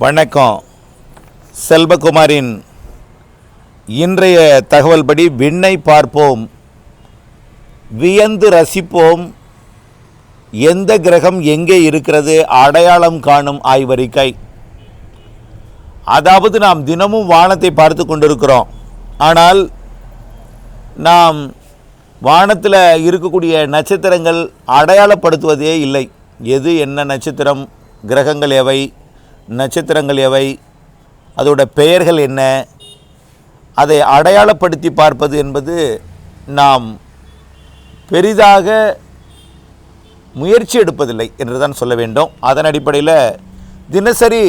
வணக்கம். செல்வகுமாரின் இன்றைய தகவல்படி விண்ணை பார்ப்போம். வியந்து ரசிப்போம். எந்த கிரகம் எங்கே இருக்கிறது? அடையாளம் காணும் ஆய்வறிக்கை. அதாவது நாம் தினமும் வானத்தை பார்த்து கொண்டிருக்கிறோம். ஆனால் நாம் வானத்தில் இருக்கக்கூடிய நட்சத்திரங்கள் அடையாளப்படுத்துவதே இல்லை. எது என்ன நட்சத்திரம் கிரகங்கள் எவை? நட்சத்திரங்கள் எவை? அதோட பெயர்கள் என்ன? அதை அடையாளப்படுத்தி பார்ப்பது என்பது நாம் பெரிதாக முயற்சி எடுப்பதில்லை என்று தான் சொல்ல வேண்டும். அதன் அடிப்படையில் தினசரி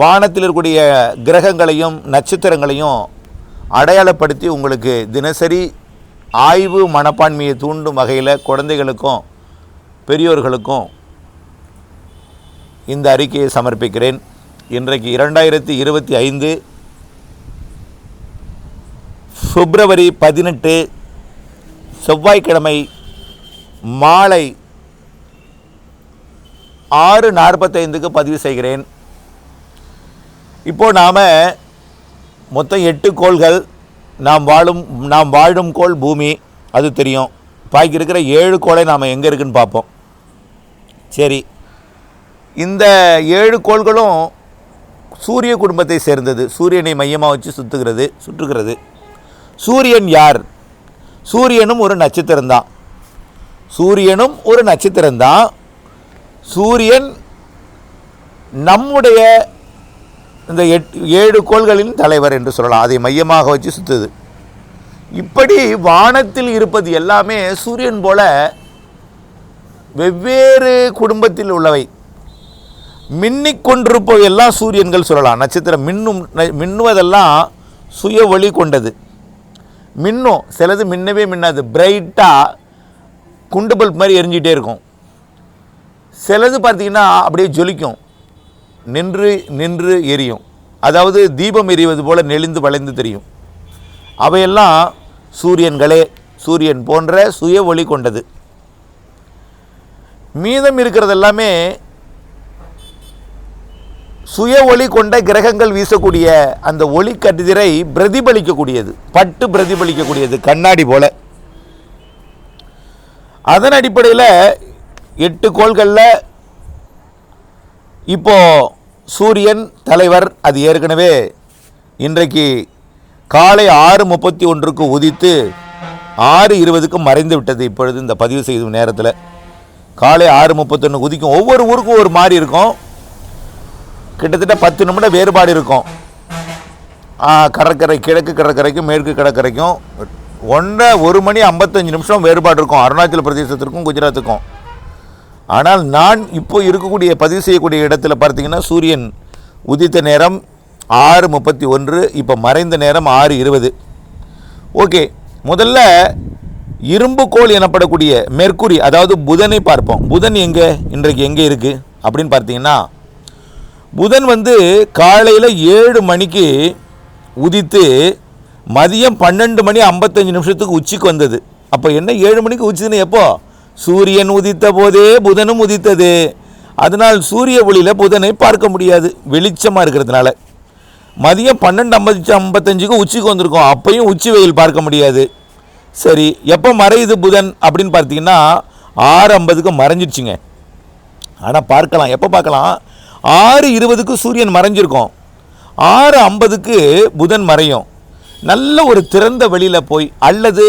வானத்தில் இருக்கக்கூடிய கிரகங்களையும் நட்சத்திரங்களையும் அடையாளப்படுத்தி உங்களுக்கு தினசரி ஆய்வு மனப்பான்மையை தூண்டும் வகையில் குழந்தைகளுக்கும் பெரியோர்களுக்கும் இந்த அறிக்கையை சமர்ப்பிக்கிறேன். இன்றைக்கு இரண்டாயிரத்தி இருபத்தி ஐந்து பிப்ரவரி பதினெட்டு செவ்வாய்க்கிழமை மாலை ஆறு நாற்பத்தைந்துக்கு பதிவு செய்கிறேன். இப்போ நாம் மொத்தம் எட்டு கோள்கள் நாம் வாழும் நாம் வாழும் கோள் பூமி அது தெரியும். பாக்கி இருக்கிற ஏழு கோளை நாம் எங்கே இருக்குன்னு பார்ப்போம். சரி. இந்த ஏழு கோள்களும் சூரிய குடும்பத்தை சேர்ந்தது. சூரியனை மையமாக வச்சு சுற்றுகிறது சுற்றுகிறது. சூரியன் யார்? சூரியனும் ஒரு நட்சத்திரம்தான் சூரியனும் ஒரு நட்சத்திரம்தான் சூரியன் நம்முடைய இந்த எட் ஏழு கோள்களின் தலைவர் என்று சொல்லலாம். அதை மையமாக வச்சு சுற்றுது இப்படி வானத்தில் இருப்பது எல்லாமே சூரியன் போல வெவ்வேறு குடும்பத்தில் உள்ளவை. மின்னிக் கொண்டிருப்பவை எல்லாம் சூரியன்கள் சொல்லலாம். நட்சத்திரம் மின்னும் ந- மின்னுவதெல்லாம் சுய ஒளி கொண்டது. மின்னும் சிலது மின்னவே மின்னாது. பிரைட்டாக குண்டு பல்ப் மாதிரி எரிஞ்சிகிட்டே இருக்கும். சிலது பார்த்தீங்கன்னா அப்படியே ஜொலிக்கும். நின்று நின்று எரியும். அதாவது தீபம் எரிவது போல் நெளிந்து வளைந்து தெரியும். அவையெல்லாம் சூரியன்களே சூரியன் போன்ற சுய ஒளி கொண்டது. மீதம் இருக்கிறது எல்லாமே சுய ஒளி கொண்ட கிரகங்கள் வீசக்கூடிய அந்த ஒளி கதிரை பிரதிபலிக்கக்கூடியது பட்டு பிரதிபலிக்கக்கூடியது கண்ணாடி போல. அதன் அடிப்படையில் எட்டு கோள்களில் இப்போ சூரியன் தலைவர் அது ஏற்கனவே இன்றைக்கு காலை ஆறு முப்பத்தி ஒன்றுக்கு உதித்து ஆறு இருபதுக்கு மறைந்து விட்டது இப்பொழுது இந்த பதிவு செய்யும் நேரத்தில். காலை ஆறு முப்பத்தொன்று உதிக்கும் ஒவ்வொரு ஊருக்கும் ஒரு மாதிரி இருக்கும். கிட்டத்தட்ட பத்து நிமிடம் வேறுபாடு இருக்கும். கடற்கரை கிழக்கு கடற்கரைக்கும் மேற்கு கடற்கரைக்கும் ஒன்றரை ஒரு மணி ஐம்பத்தஞ்சு நிமிஷம் வேறுபாடு இருக்கும். அருணாச்சல பிரதேசத்திற்கும் குஜராத்துக்கும். ஆனால் நான் இப்போ இருக்கக்கூடிய பதிவு செய்யக்கூடிய இடத்துல பார்த்தீங்கன்னா சூரியன் உதித்த நேரம் ஆறு முப்பத்தி ஒன்று இப்போ மறைந்த நேரம் ஆறு இருபது. ஓகே முதல்ல இரும்புக்கோள் எனப்படக்கூடிய மெர்க்குரி அதாவது புதனை பார்ப்போம். புதன் எங்கே? இன்றைக்கு எங்கே இருக்குது அப்படின்னு பார்த்தீங்கன்னா புதன் வந்து காலையில் ஏழு மணிக்கு உதித்து மதியம் பன்னெண்டு மணி ஐம்பத்தஞ்சு நிமிஷத்துக்கு உச்சிக்கு வந்தது. அப்போ என்ன ஏழு மணிக்கு உச்சிதுன்னு எப்போ? சூரியன் உதித்த போதே புதனும் உதித்தது. அதனால் சூரிய ஒளியில் புதனை பார்க்க முடியாது. வெளிச்சமாக இருக்கிறதுனால. மதியம் பன்னெண்டு ஐம்பத்தி ஐம்பத்தஞ்சுக்கு உச்சிக்கு வந்திருக்கோம். அப்பையும் உச்சி வெயில் பார்க்க முடியாது. சரி எப்போ மறையுது புதன் அப்படின்னு பார்த்தீங்கன்னா ஆறு ஐம்பதுக்கு மறைஞ்சிடுச்சுங்க ஆனால் பார்க்கலாம். எப்போ பார்க்கலாம்? ஆறு இருபதுக்கு சூரியன் மறைஞ்சிருக்கும். ஆறு ஐம்பதுக்கு புதன் மறையும். நல்ல ஒரு திறந்த வெளியில் போய் அல்லது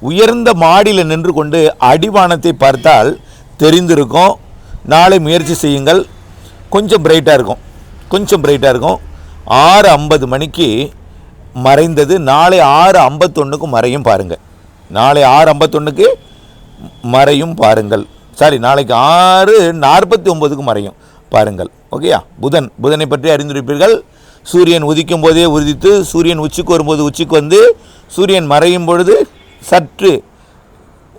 உயர்ந்த மாடியில் நின்று கொண்டு அடிவானத்தை பார்த்தால் தெரிந்திருக்கும். நாளை முயற்சி செய்யுங்கள். கொஞ்சம் பிரைட்டாக இருக்கும். கொஞ்சம் பிரைட்டாக இருக்கும். ஆறு ஐம்பது மணிக்கு மறைந்தது. நாளை ஆறு ஐம்பத்தொன்றுக்கு மறையும் பாருங்கள் நாளை ஆறு ஐம்பத்தொன்றுக்கு மறையும் பாருங்கள். சாரி நாளைக்கு ஆறு நாற்பத்தி ஒம்பதுக்கு மறையும். பாருங்கள். ஓகேயா புதன் புதனை பற்றி அறிந்திருப்பீர்கள். சூரியன் உதிக்கும் போதே உதித்து சூரியன் உச்சிக்கு வரும்போது உச்சிக்கு வந்து சூரியன் மறையும் பொழுது சற்று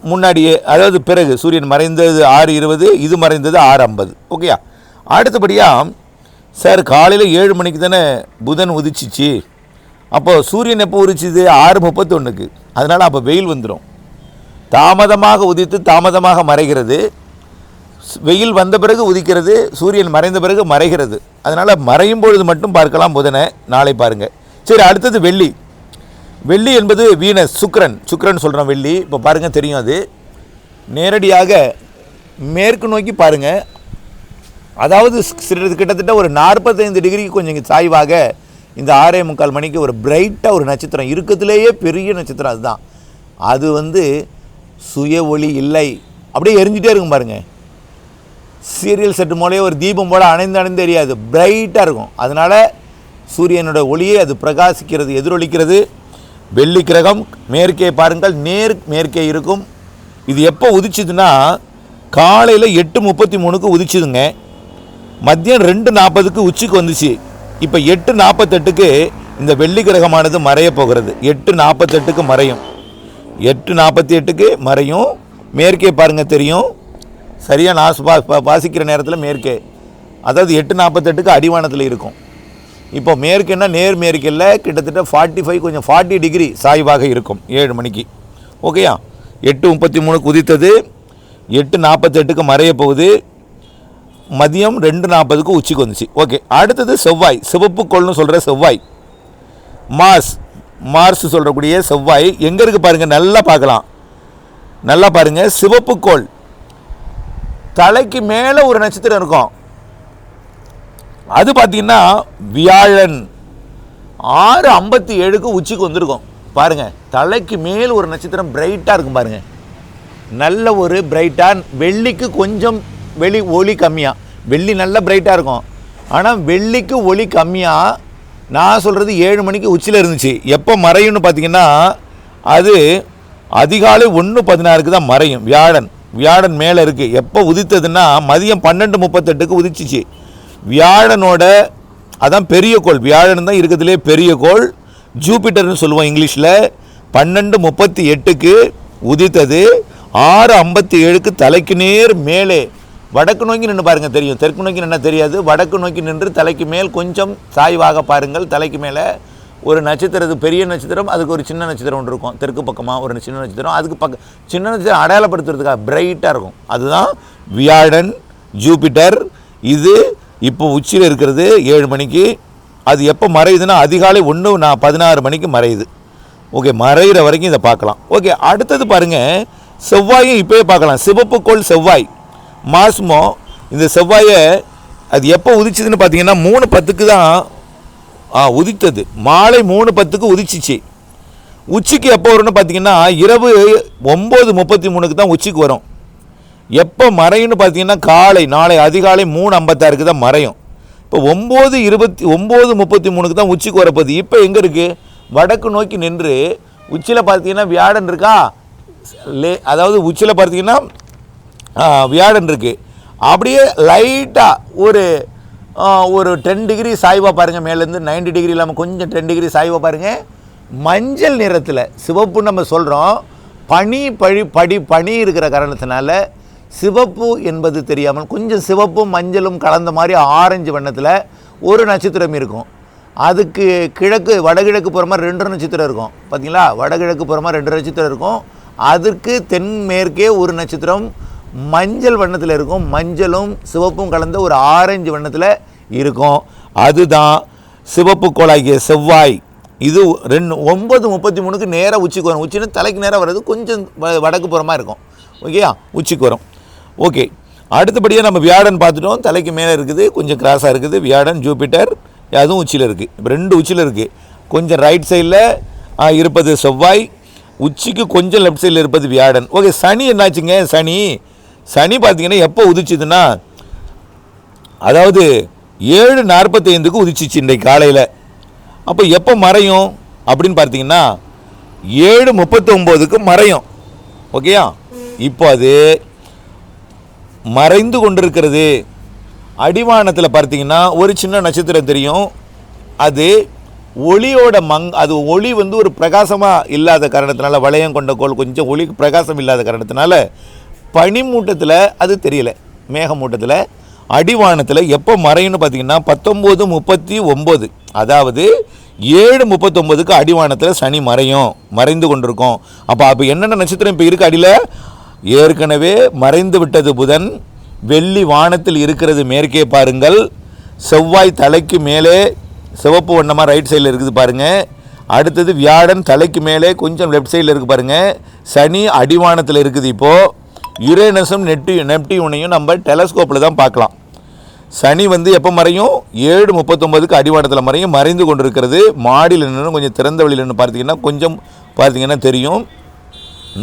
முன்னாடியே அதாவது பிறகு சூரியன் மறைந்தது ஆறு இருபது இது மறைந்தது ஆறு ஐம்பது. ஓகேயா அடுத்தபடியாக சார் காலையில் ஏழு மணிக்கு தானே புதன் உதிச்சிச்சு. அப்போது சூரியன் எப்போ உதிச்சிது? ஆறு முப்பத்தொன்றுக்கு அதனால் அப்போ வெயில் வந்துடும் தாமதமாக உதித்து தாமதமாக மறைகிறது. வெயில் வந்த பிறகு உதிக்கிறது சூரியன் மறைந்த பிறகு மறைகிறது. அதனால் மறையும் பொழுது மட்டும் பார்க்கலாம் புதனை நாளை பாருங்கள் சரி அடுத்தது வெள்ளி. வெள்ளி என்பது வீனஸ் சுக்ரன் சுக்ரன் சொல்கிறோம் வெள்ளி. இப்போ பாருங்கள் தெரியும் அது. நேரடியாக மேற்கு நோக்கி பாருங்கள் அதாவது சிறிது கிட்டத்தட்ட ஒரு நாற்பத்தைந்து டிகிரிக்கு கொஞ்சம் இங்கே சாய்வாக இந்த ஆறே முக்கால் மணிக்கு ஒரு பிரைட்டாக ஒரு நட்சத்திரம். இருக்கிறதுலேயே பெரிய நட்சத்திரம் அதுதான். அது வந்து சுய ஒளி இல்லை. அப்படியே எரிஞ்சிட்டே இருக்கும் பாருங்கள் சீரியல் செட்டு மூலையே ஒரு தீபம் போல் அணைந்து அணைந்து எரியாது. பிரைட்டாக இருக்கும். அதனால் சூரியனோட ஒளியை அது பிரகாசிக்கிறது எதிரொலிக்கிறது. வெள்ளி கிரகம் மேற்கே பாருங்கள் நேர் மேற்கே இருக்கும். இது எப்போ உதிச்சுதுன்னா காலையில் எட்டு முப்பத்தி மூணுக்கு உதிச்சுதுங்க. மதியம் ரெண்டு நாற்பதுக்கு உச்சிக்கு வந்துச்சு. இப்போ எட்டு நாற்பத்தெட்டுக்கு இந்த வெள்ளி கிரகமானது மறைய போகிறது. எட்டு நாற்பத்தெட்டுக்கு மறையும். எட்டு நாற்பத்தி எட்டுக்கு மறையும். மேற்கே பாருங்கள் தெரியும். சரியாக நான் சுபா- பா- வாசிக்கிற நேரத்தில் மேற்கே. அதாவது எட்டு நாற்பத்தெட்டுக்கு அடிவானத்தில் இருக்கும். இப்போ மேற்குன்னா நேர் மேற்கில் கிட்டத்தட்ட ஃபார்ட்டி ஃபைவ் கொஞ்சம் ஃபார்ட்டி டிகிரி சாய்வாக இருக்கும் ஏழு மணிக்கு. ஓகேயா எட்டு முப்பத்தி மூணு குதித்தது எட்டு நாற்பத்தெட்டுக்கு மறைய போகுது மதியம் ரெண்டு நாற்பதுக்கு உச்சிக்கு வந்துச்சு ஓகே அடுத்தது செவ்வாய் சிவப்பு கோள்னு சொல்கிற செவ்வாய். மார்ஸ் மார்ஸ் சொல்கிறக்கூடிய செவ்வாய் எங்கே இருக்குது பாருங்கள் நல்லா பார்க்கலாம். நல்லா பாருங்கள் சிவப்பு கோள். தலைக்கு மேலே ஒரு நட்சத்திரம் இருக்கும். அது பார்த்தீங்கன்னா வியாழன். ஆறு ஐம்பத்தி ஏழுக்கு உச்சிக்கு வந்திருக்கும். பாருங்கள் தலைக்கு மேல் ஒரு நட்சத்திரம் பிரைட்டாக இருக்கும் பாருங்கள் நல்ல ஒரு பிரைட்டாக வெள்ளிக்கு கொஞ்சம் வெளி ஒளி கம்மியாக வெள்ளி நல்ல பிரைட்டாக இருக்கும். ஆனால் வெள்ளிக்கு ஒளி கம்மியாக நான் சொல்கிறது ஏழு மணிக்கு உச்சியில் இருந்துச்சு. எப்போ மறையும்னு பார்த்தீங்கன்னா அது அதிகாலை ஒன்று பதினாறுக்கு தான் மறையும். வியாழன். வியாழன் மேலே இருக்குது எப்போ உதித்ததுன்னா மதியம் பன்னெண்டு முப்பத்தெட்டுக்கு உதிச்சிச்சு. வியாழனோட அதான் பெரிய கோள். வியாழன் தான் இருக்கிறதுலே பெரிய கோள். ஜூபிட்டர்னு சொல்லுவோம் இங்கிலீஷில். பன்னெண்டு முப்பத்தி எட்டுக்கு உதித்தது. ஆறு ஐம்பத்தி ஏழுக்கு தலைக்கு நேர் மேலே. வடக்கு நோக்கி நின்று பாருங்கள் தெரியும். தெற்கு நோக்கி நின்னா தெரியாது. வடக்கு நோக்கி நின்று தலைக்கு மேல் கொஞ்சம் சாய்வாக பாருங்கள். தலைக்கு மேலே ஒரு நட்சத்திரம் இது பெரிய நட்சத்திரம் அதுக்கு ஒரு சின்ன நட்சத்திரம் ஒன்று இருக்கும். தெற்கு பக்கமாக ஒரு சின்ன நட்சத்திரம் அதுக்கு பக்க சின்ன நட்சத்திரம் அடையாளப்படுத்துறதுக்காக பிரைட்டாக இருக்கும். அதுதான் வியாழன் ஜூபிட்டர். இது இப்போ உச்சியில் இருக்கிறது ஏழு மணிக்கு. அது எப்போ மறையுதுன்னா அதிகாலை ஒன்று நான் பதினாறு மணிக்கு மறையுது. ஓகே மறையிற வரைக்கும் இதை பார்க்கலாம். ஓகே அடுத்தது பாருங்கள் செவ்வாயும் இப்போயே பார்க்கலாம். சிவப்பு கோள் செவ்வாய். மாசமோ இந்த செவ்வாயை அது எப்போ உதிச்சதுன்னு பார்த்தீங்கன்னா மூணு பத்துக்கு தான் ஆ உதித்தது. மாலை மூணு பத்துக்கு உதிச்சிச்சு. உச்சிக்கு எப்போ வரும்னு பார்த்தீங்கன்னா இரவு ஒம்பது முப்பத்தி மூணுக்கு தான் உச்சிக்கு வரும். எப்போ மறையும்னு பார்த்தீங்கன்னா காலை நாளை அதிகாலை மூணு ஐம்பத்தாறுக்கு தான் மறையும். இப்போ ஒம்பது இருபத்தி ஒம்பது முப்பத்தி மூணுக்கு தான் உச்சிக்கு வரப்போகுது. இப்போ எங்கே இருக்குது வடக்கு நோக்கி நின்று உச்சியில் பார்த்தீங்கன்னா வியாழன் இருக்கா? லே அதாவது உச்சியில் பார்த்தீங்கன்னா வியாழன் இருக்குது அப்படியே லைட்டாக ஒரு ஒரு டென் டிகிரி சாய்வாக பாருங்கள் மேலேருந்து 90 டிகிரி இல்லாமல் கொஞ்சம் டென் டிகிரி சாய்வாக பாருங்கள் மஞ்சள் நிறத்தில் சிவப்பு நம்ம சொல்கிறோம் பனி பழி படி பனி இருக்கிற காரணத்தினால சிவப்பு என்பது தெரியாமல் கொஞ்சம் சிவப்பும் மஞ்சளும் கலந்த மாதிரி ஆரஞ்சு வண்ணத்தில் ஒரு நட்சத்திரம் இருக்கும். அதுக்கு கிழக்கு வடகிழக்கு புறமாக ரெண்டு நட்சத்திரம் இருக்கும். பார்த்தீங்களா வடகிழக்கு புறமாக ரெண்டு நட்சத்திரம் இருக்கும். அதற்கு தென்மேற்கே ஒரு நட்சத்திரம் மஞ்சள் வண்ணத்தில் இருக்கும். மஞ்சளும் சிவப்பும் கலந்த ஒரு ஆரஞ்சு வண்ணத்தில் இருக்கும். அதுதான் சிவப்பு கோளாகிய செவ்வாய். இது ரெண்டு ஒன்பது முப்பத்தி மூணுக்கு நேராக உச்சிக்கு வரும் உச்சின்னு தலைக்கு நேராக வர்றது கொஞ்சம் வ- வடக்கு புறமாக இருக்கும். ஓகேயா உச்சிக்கு வரும் ஓகே அடுத்தபடியாக நம்ம வியாழன் பார்த்துட்டோம். தலைக்கு மேலே இருக்குது கொஞ்சம் கிராஸாக இருக்குது. வியாழன் ஜூபிட்டர் அதுவும் உச்சியில் இருக்குது இப்போ ரெண்டு உச்சியில் இருக்குது கொஞ்சம் ரைட் சைடில் இருப்பது செவ்வாய். உச்சிக்கு கொஞ்சம் லெஃப்ட் சைடில் இருப்பது வியாழன். ஓகே சனி என்னாச்சுங்க? சனி சனி பார்த்தீங்கன்னா எப்போ உதிச்சுதுன்னா அதாவது ஏழு நாற்பத்தைந்துக்கு உதிச்சிச்சு இன்றைக்கு காலையில். அப்போ எப்போ மறையும் அப்படின்னு பார்த்தீங்கன்னா ஏழு முப்பத்தொம்போதுக்கு மறையும். ஓகேயா? இப்போ அது மறைந்து கொண்டிருக்கிறது. அடிவானத்தில் பார்த்தீங்கன்னா ஒரு சின்ன நட்சத்திரம் தெரியும். அது ஒளியோட மங் அது ஒளி வந்து ஒரு பிரகாசமாக இல்லாத காரணத்தினால வளையம் கொண்ட கோள் கொஞ்சம் ஒளி பிரகாசம் இல்லாத காரணத்தினால பனிமூட்டத்தில் அது தெரியல. மேகமூட்டத்தில் அடிவானத்தில் எப்போ மறையும்னு பார்த்தீங்கன்னா பத்தொம்போது முப்பத்தி ஒம்பது. அதாவது ஏழு முப்பத்தொம்போதுக்கு அடிவானத்தில் சனி மறையும் மறைந்து கொண்டிருக்கும். அப்போ அப்போ என்னென்ன நட்சத்திரம் இப்போ இருக்குது அடியில்? ஏற்கனவே மறைந்து விட்டது புதன். வெள்ளி வானத்தில் இருக்கிறது மேற்கே பாருங்கள். செவ்வாய் தலைக்கு மேலே சிவப்பு வண்ணமாக ரைட் சைடில் இருக்குது பாருங்கள் அடுத்தது வியாழன் தலைக்கு மேலே கொஞ்சம் லெஃப்ட் சைடில் இருக்குது பாருங்கள் சனி அடிவானத்தில் இருக்குது இப்போது யுரேனஸும் நெட்டி நெப்டியூனையும் நம்ம டெலஸ்கோப்பில் தான் பார்க்கலாம். சனி வந்து எப்போ மறையும்? ஏழு முப்பத்தொம்பதுக்கு அடிவானத்தில் மறையும். மறைந்து கொண்டிருக்கிறது. மாடியில் நின்று கொஞ்சம் திறந்த வெளியில் நின்று பார்த்தீங்கன்னா கொஞ்சம் பார்த்தீங்கன்னா தெரியும்.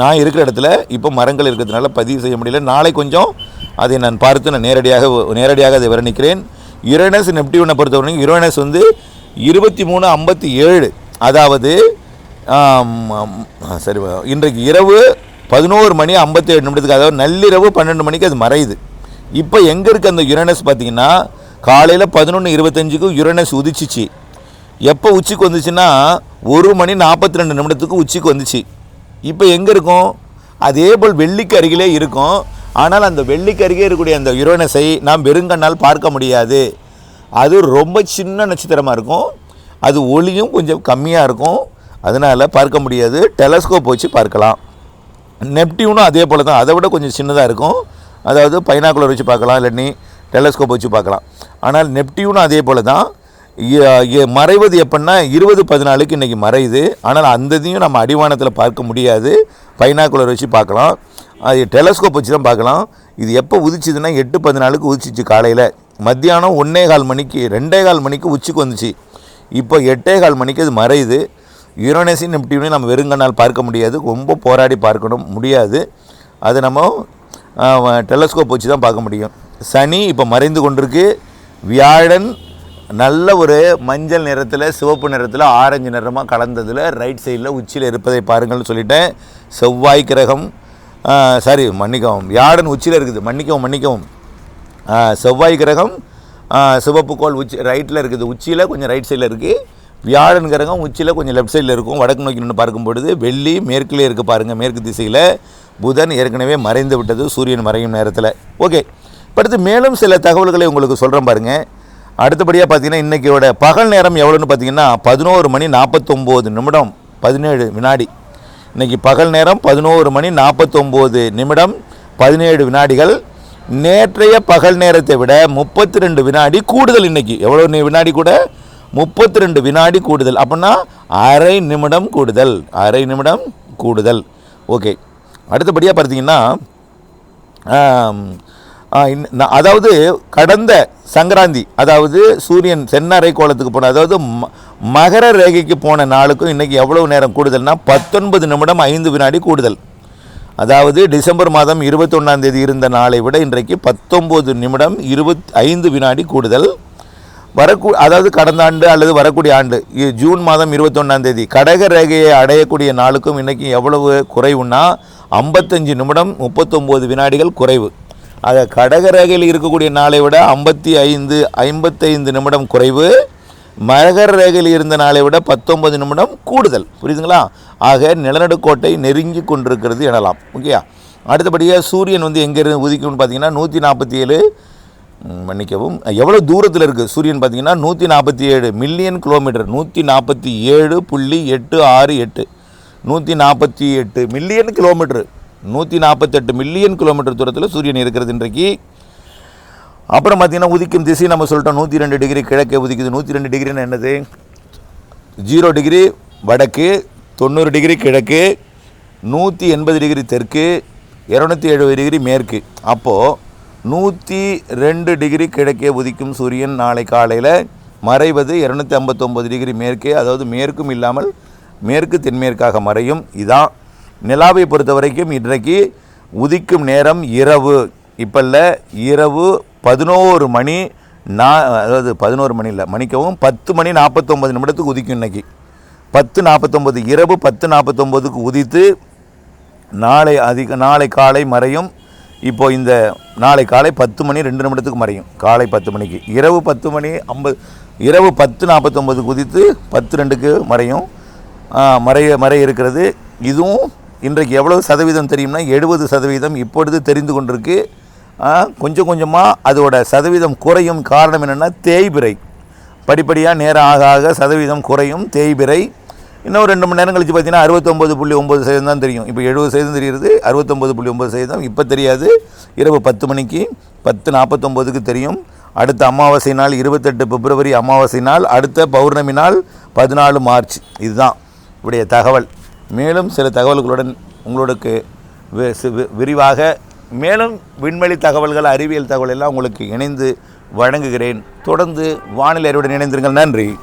நான் இருக்கிற இடத்துல இப்போ மரங்கள் இருக்கிறதுனால பதிவு செய்ய முடியல. நாளை கொஞ்சம் அதை நான் பார்த்து நான் நேரடியாக நேரடியாக அதை வர்ணிக்கிறேன் யுரேனஸ் நெப்டியூனை பொறுத்தவரைக்கும் யுரேனஸ் வந்து இருபத்தி மூணு ஐம்பத்தி ஏழு. அதாவது சரி இன்றைக்கு இரவு பதினோரு மணி ஐம்பத்தேழு நிமிடத்துக்கு அதாவது நள்ளிரவு பன்னெண்டு மணிக்கு அது மறையுது. இப்போ எங்கே இருக்குது அந்த யுரனஸ் பார்த்தீங்கன்னா காலையில் பதினொன்று இருபத்தஞ்சுக்கு யுரனஸ் உதிச்சிச்சு. எப்போ உச்சிக்கு வந்துச்சுன்னா ஒரு மணி நாற்பத்தி ரெண்டு நிமிடத்துக்கு உச்சிக்கு வந்துச்சு. இப்போ எங்கே இருக்கும்? அதே போல் வெள்ளிக்கு அருகிலே இருக்கும். ஆனால் அந்த வெள்ளிக்கு அருகே இருக்கக்கூடிய அந்த யுரேனஸை நாம் வெறுங்கண்ணால் பார்க்க முடியாது. அது ரொம்ப சின்ன நட்சத்திரமாக இருக்கும். அது ஒளியும் கொஞ்சம் கம்மியாக இருக்கும். அதனால் பார்க்க முடியாது. டெலஸ்கோப் வச்சு பார்க்கலாம். நெப்டியூனும் அதே போல் தான் அதை விட கொஞ்சம் சின்னதாக இருக்கும். அதாவது பைனாக்குலர் வச்சு பார்க்கலாம் இல்லாட்டி டெலஸ்கோப் வச்சு பார்க்கலாம். ஆனால் நெப்டியூனும் அதே போல் தான் மறைவது எப்படின்னா இருபது பதினாலுக்கு இன்றைக்கி மறையுது. ஆனால் அந்த இதையும் நம்ம அடிவானத்தில் பார்க்க முடியாது. பைனாக்குலர் வச்சு பார்க்கலாம். அது டெலஸ்கோப் வச்சு தான் பார்க்கலாம். இது எப்போ உதிச்சுதுன்னா எட்டு பதினாலுக்கு உதிச்சிச்சு காலையில். மத்தியானம் ஒன்றே கால் மணிக்கு ரெண்டே கால் மணிக்கு உச்சிக்கு வந்துச்சு. இப்போ எட்டே கால் மணிக்கு அது மறையுது. யுரோனஸின் நிப்டியூனையும் நம்ம வெறுங்கண்ணால் பார்க்க முடியாது. ரொம்ப போராடி பார்க்கணும். முடியாது. அது நம்ம டெலஸ்கோப் வச்சு தான் பார்க்க முடியும். சனி இப்போ மறைந்து கொண்டிருக்கு. வியாழன் நல்ல ஒரு மஞ்சள் நிறத்தில் சிவப்பு நிறத்தில் ஆரஞ்சு நிறமாக கலந்ததில் ரைட் சைடில் உச்சியில் இருப்பதை பாருங்கள்னு சொல்லிட்டேன். செவ்வாய் கிரகம் சாரி மன்னிக்கவும். வியாழன் உச்சியில் இருக்குது. மன்னிக்கவும் மன்னிக்கவும். செவ்வாய் கிரகம் சிவப்பு கோள் உச்சி ரைட்டில் இருக்குது. உச்சியில் கொஞ்சம் ரைட் சைடில் இருக்குது வியாழன் கிரகம் உச்சியில் கொஞ்சம் லெஃப்ட் சைடில் இருக்கும் வடக்கு நோக்கி நின்று பார்க்கும் பொழுது வெள்ளி மேற்கிலே இருக்குது பாருங்கள் மேற்கு திசையில். புதன் ஏற்கனவே மறைந்து விட்டது சூரியன் மறையும் நேரத்தில். ஓகே அடுத்து மேலும் சில தகவல்களை உங்களுக்கு சொல்கிறேன் பாருங்கள் அடுத்தபடியாக பார்த்தீங்கன்னா இன்றைக்கியோட பகல் நேரம் எவ்வளோன்னு பார்த்தீங்கன்னா பதினோரு மணி நாற்பத்தொம்போது நிமிடம் பதினேழு வினாடி. இன்றைக்கி பகல் நேரம் பதினோரு மணி நாற்பத்தொம்போது நிமிடம் பதினேழு வினாடிகள். நேற்றைய பகல் நேரத்தை விட முப்பத்தி ரெண்டு வினாடி கூடுதல் இன்றைக்கி எவ்வளோ வினாடி கூட? முப்பத்தி ரெண்டு வினாடி கூடுதல். அப்படின்னா அரை நிமிடம் கூடுதல். அரை நிமிடம் கூடுதல். ஓகே. அடுத்தபடியாக பார்த்தீங்கன்னா அதாவது கடந்த சங்கராந்தி அதாவது சூரியன் சென்னரை கோலத்துக்கு போன அதாவது ம- மகர ரேகைக்கு போன நாளுக்கும் இன்றைக்கி எவ்வளவு நேரம் கூடுதல்னா பத்தொன்பது நிமிடம் ஐந்து வினாடி கூடுதல். அதாவது டிசம்பர் மாதம் இருபத்தொன்னாம் தேதி இருந்த நாளை விட இன்றைக்கு பத்தொம்போது நிமிடம் இருபத் ஐந்து வினாடி கூடுதல். வரக்கூ அதாவது கடந்த ஆண்டு அல்லது வரக்கூடிய ஆண்டு ஜூன் மாதம் இருபத்தொன்னாம் தேதி கடக ரேகையை அடையக்கூடிய நாளுக்கும் இன்றைக்கும் எவ்வளவு குறைவுன்னா ஐம்பத்தஞ்சு நிமிடம் முப்பத்தொம்போது வினாடிகள் குறைவு. ஆக கடக ரேகையில் இருக்கக்கூடிய நாளை விட ஐம்பத்தி ஐந்து ஐம்பத்தைந்து நிமிடம் குறைவு. மகர ரேகையில் இருந்த நாளை விட பத்தொன்பது நிமிடம் கூடுதல். புரியுதுங்களா? ஆக நிலநடுக்கோட்டை நெருங்கி கொண்டிருக்கிறது எனலாம். ஓகேயா? அடுத்தபடியாக சூரியன் வந்து எங்கே இருந்து உதிக்கும்னு பார்த்தீங்கன்னா நூற்றி நாற்பத்தி ஏழு மன்னிக்கவும். எவ்வளோ தூரத்தில் இருக்குது சூரியன் பார்த்திங்கன்னா நூற்றி நாற்பத்தி ஏழு மில்லியன் கிலோமீட்டர் நூற்றி நாற்பத்தி ஏழு புள்ளி எட்டு ஆறு எட்டு. நூற்றி நாற்பத்தி எட்டு மில்லியன் கிலோமீட்டர் நூற்றி நாற்பத்தெட்டு மில்லியன் கிலோமீட்டர் தூரத்தில் சூரியன் இருக்கிறது இன்றைக்கு. அப்புறம் பார்த்திங்கன்னா உதிக்கும் திசை நம்ம சொல்லிட்டோம். நூற்றி ரெண்டு டிகிரி கிழக்கே உதிக்குது. நூற்றி ரெண்டு டிகிரின்னு என்னது? ஜீரோ டிகிரி வடக்கு தொண்ணூறு டிகிரி கிழக்கு நூற்றி எண்பது டிகிரி தெற்கு இரநூத்தி எழுபது டிகிரி மேற்கு. அப்போது நூற்றி ரெண்டு டிகிரி கிழக்கே உதிக்கும் சூரியன் நாளை காலையில் மறைவது இரநூத்தி ஐம்பத்தொம்பது டிகிரி மேற்கே அதாவது மேற்கும் இல்லாமல் மேற்கு தென்மேற்காக மறையும். இதான் நிலாவை பொறுத்த வரைக்கும் இன்றைக்கு உதிக்கும் நேரம் இரவு. இப்போ இல்லை இரவு பதினோரு மணி நா அதாவது பதினோரு மணி இல்லை மணிக்கவும் பத்து மணி நாற்பத்தொம்பது நிமிடத்துக்கு உதிக்கும் இன்னைக்கு. பத்து நாற்பத்தொம்பது இரவு பத்து நாற்பத்தொம்பதுக்கு உதித்து நாளை அதிக நாளை காலை மறையும். இப்போ இந்த நாளை காலை பத்து மணி ரெண்டு நிமிடத்துக்கு மறையும். காலை பத்து மணிக்கு. இரவு பத்து மணி ஐம்பது இரவு பத்து நாற்பத்தொம்பது குதித்து பத்து ரெண்டுக்கு மறையும். மறைய மறைய இருக்கிறது. இதுவும் இன்றைக்கு எவ்வளவு சதவீதம் தெரியும்னா எழுபது சதவீதம் இப்பொழுது தெரிந்து கொண்டிருக்கு. கொஞ்சம் கொஞ்சமாக அதோட சதவீதம் குறையும் காரணம் என்னென்னா தேய்பிறை. படிப்படியாக நேரம் ஆக ஆக சதவீதம் குறையும் தேய்பிறை. இன்னும் ரெண்டு மணி நேரம் கழிச்சு பார்த்தீங்கன்னா அறுபத்தொம்பது புள்ளி ஒம்பது சதவீதம் தான் தெரியும். இப்போ எழுபது சதவீதம் தெரியுது அறுபத்தொம்பது புள்ளி ஒம்பது சதவீதம். இப்போ தெரியாது. இரவு பத்து மணிக்கு பத்து நாற்பத்தொம்போதுக்கு தெரியும். அடுத்த அமாவாசை நாள் இருபத்தெட்டு பிப்ரவரி அமாவாசை நாள் அடுத்த பௌர்ணமி நாள் பதினாலு மார்ச். இதுதான் உடைய தகவல். மேலும் சில தகவல்களுடன் உங்களுக்கு வி- விரிவாக மேலும் விண்வெளி தகவல்கள் அறிவியல் தகவல் எல்லாம் உங்களுக்கு இணைந்து வழங்குகிறேன். தொடர்ந்து வானிலை அறிவுடன் இணைந்திருங்கள். நன்றி.